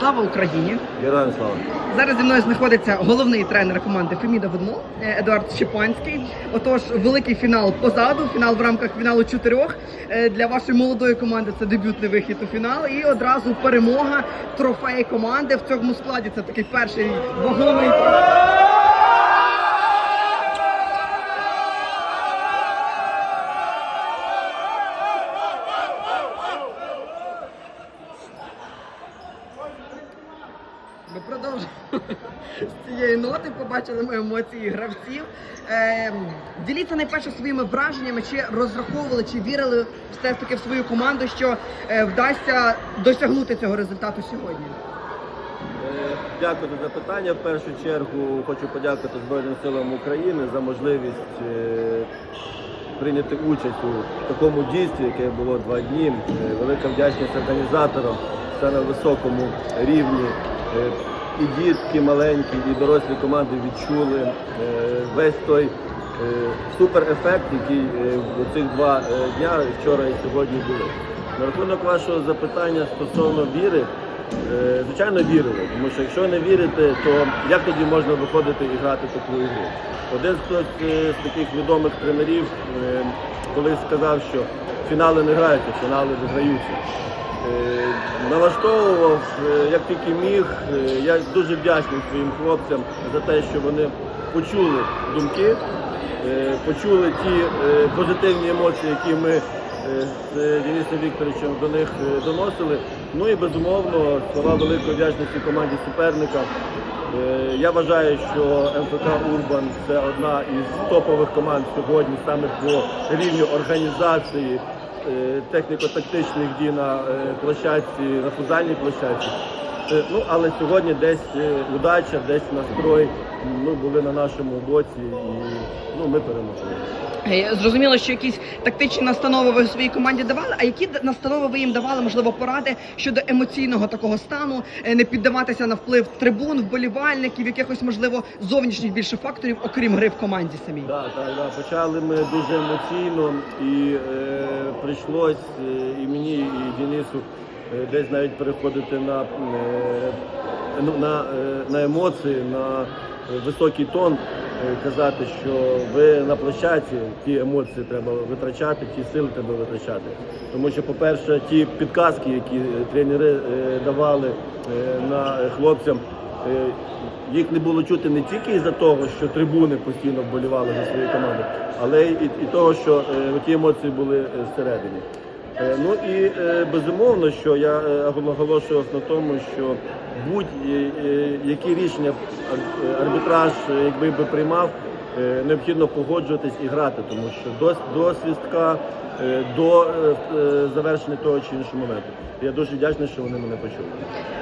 Слава Україні! Героям слава. Зараз зі мною знаходиться головний тренер команди Феміда Ведмол е, Едуард Щепанський. Отож, великий фінал позаду, фінал в рамках фіналу чотирьох. Е, Для вашої молодої команди це дебютний вихід у фінал. І одразу перемога, трофей команди в цьому складі. Це такий перший вагомий. З цієї ноти. Побачили ми емоції гравців. Е, діліться найперше своїми враженнями, чи розраховували, чи вірили все ж таки в свою команду, що е, вдасться досягнути цього результату сьогодні. Е, Дякую за запитання. В першу чергу хочу подякувати Збройним силам України за можливість е, прийняти участь у такому дійстві, яке було два дні. Е, Велика вдячність організаторам все на високому рівні. І дітки маленькі, і дорослі команди відчули е, весь той е, суперефект, який е, в цих два дня вчора і сьогодні були. На рахунок вашого запитання стосовно віри, Звичайно, вірили, тому що якщо не вірите, то як тоді можна виходити і грати таку ігру? Один з таких відомих тренерів колись сказав, що фінали не граються, фінали виграються. Налаштовував е, як тільки міг. Е, Я дуже вдячний своїм хлопцям за те, що вони почули думки, е, почули ті позитивні емоції, які ми з Денисом Вікторовичем до них доносили. Ну і безумовно слова великої вдячності команді суперника. Я вважаю, що МФК Урбан це одна із топових команд сьогодні саме по рівню організації техніко-тактичних дій на е, площадці, на футзальній площадці. Е, Ну, але сьогодні десь е, удача, десь настрой ну, були на нашому боці і ну, ми перемогли. Е, Зрозуміло, що якісь тактичні настанови ви своїй команді давали. А які настанови ви їм давали, можливо, поради щодо емоційного такого стану, не піддаватися на вплив трибун, вболівальників, якихось можливо зовнішніх більше факторів, окрім гри в команді самій? Так, так, так. Почали ми дуже емоційно і е, прийшлось і мені, і Денису десь навіть переходити на, е, ну, на, е, на емоції, на високий тон, е, казати, що ви на площадці ті емоції треба витрачати, ті сили треба витрачати. Тому що, по-перше, ті підказки, які е, тренери е, давали е, на хлопцям. Е, Їх не було чути не тільки із-за того, що трибуни постійно вболівали за свої команди, але й і, того, що е, ті емоції були е, всередині. Е, ну і е, безумовно, що я е, наголошував на тому, що будь-які рішення арбітраж, е, якби би приймав, е, необхідно погоджуватись і грати, тому що до, до свістка, е, до е, е, завершення того чи іншого моменту. Я дуже вдячний, що вони мене почули.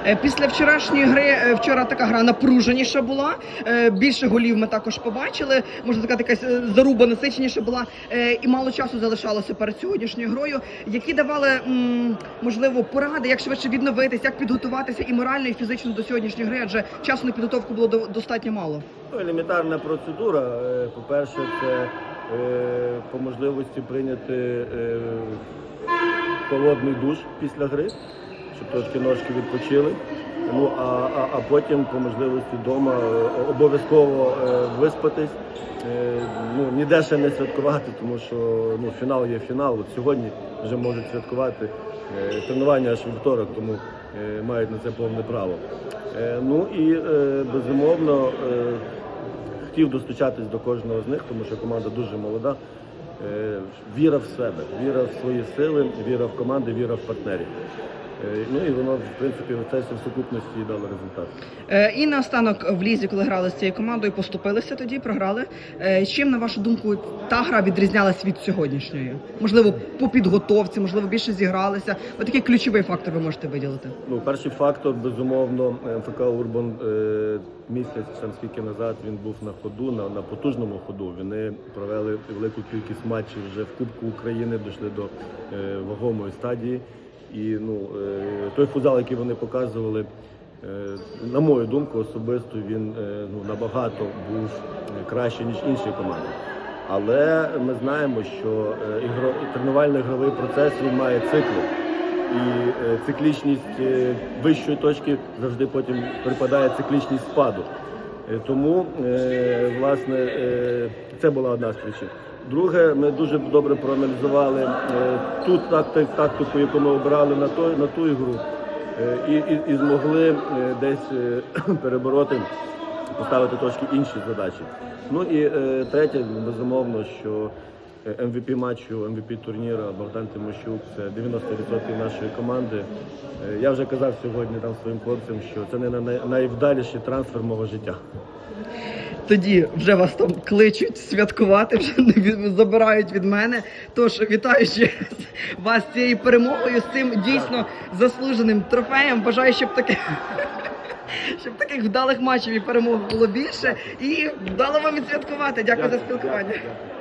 Е, Після вчорашньої гри е, вчора така гра напруженіша була. е, Більше голів ми також побачили. Можна сказати, якась е, заруба насиченіша була, е, і мало часу залишалося перед сьогоднішньою грою. Які давали можливо поради, як швидше відновитись, як підготуватися і морально, і фізично до сьогоднішньої гри, адже часу на підготовку було до- достатньо мало. Ну, елементарна процедура. Е, По-перше, це е, по можливості прийняти е, холодний душ після гри, щоб трошки ножки відпочили. Ну а, а, а потім по можливості вдома е, обов'язково е, виспатись. Е, ну, ніде ще не святкувати, тому що ну, фінал є фінал. От сьогодні вже можуть святкувати е, тренування аж вівторок, тому е, мають на це повне право. Е, ну і е, безумовно е, хотів достучатись до кожного з них, тому що команда дуже молода. Е, Віра в себе, віра в свої сили, віра в команди, віра в партнерів. Е, Ну і воно, в принципі, це все в сукупності і дало результат. Е, І наостанок в лізі, коли грали з цією командою, поступилися тоді, програли. Е, Чим, на вашу думку, та гра відрізнялась від сьогоднішньої? Можливо, по підготовці, можливо, більше зігралися. Ось такий ключовий фактор ви можете виділити. Ну, перший фактор, безумовно, МФК Урбан е, місяць там скільки назад він був на ходу, на, на потужному ходу. Вони провели велику кількість матчів вже в Кубку України, дійшли до е, вагомої стадії. І ну, е, той футзал, який вони показували, е, на мою думку, особисто він е, ну, набагато був краще, ніж інші команди. Але ми знаємо, що ігро, тренувально-ігровий процес він має цикли. І циклічність вищої точки завжди потім припадає циклічність спаду. Тому, власне, це була одна з причин. Друге, ми дуже добре проаналізували е, ту тактику, яку ми обрали на, той, на ту ігру, е, і, і, і змогли е, десь перебороти, поставити трошки інші задачі. Ну і третє, безумовно, що е, MVP матчу, MVP турніру Богдан Тимощук це 90% нашої команди. Я вже казав сьогодні там своїм хлопцям, що це не най- найвдаліший трансфер мого життя. Тоді вже вас там кличуть святкувати, вже не забирають від мене. Тож вітаю ще вас з цією перемогою, з цим дійсно заслуженим трофеєм. Бажаю, щоб таке. Щоб таких вдалих матчів і перемог було більше, і вдало вам відсвяткувати. Дякую за спілкування.